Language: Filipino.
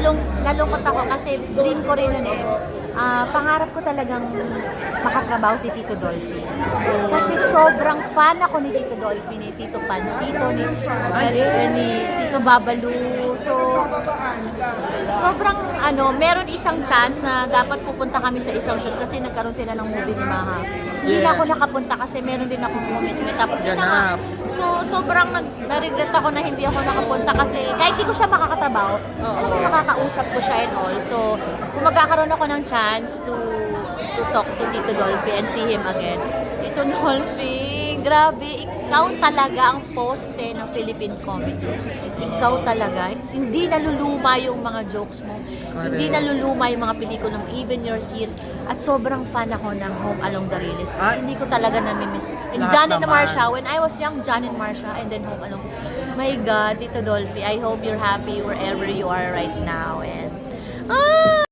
nalung, nalungkot ako kasi dream ko rin yun eh. Ah, pangarap ko talagang makatrabaho si Tito Dolphy. Kasi sobrang fan ako ni Tito Dolphy, ni Tito Panchito, ni, ni, ni Tito Babalu. So, sobrang ano, meron isang chance na dapat pupunta kami sa isang shoot kasi nagkaroon sila ng movie ni Maha. Hindi na ako Yes. nakapunta kasi meron din akong commitment. Tapos yun na nga. Ganap. So, sobrang nag na-regret ako na hindi ako nakapunta kasi kahit di ko siya makakatrabaho, alam mo, makakausap ko siya and all. So, kung magkakaroon ako ng chance to to talk to Tito Dolphy and see him again. Tito Dolphy, grabe, ikaw talaga ang poste ng Philippine comedy. Ikaw talaga. Hindi naluluma yung mga jokes mo. Hindi naluluma yung mga pelikula mo, even your series. At sobrang fan ako ng Home Along the Riles. Ah. Hindi ko talaga namimiss. And Lahat John and naman. Marcia, when I was young, John and Marcia, and then Home Along. My God, Tito Dolphy, I hope you're happy wherever you are right now.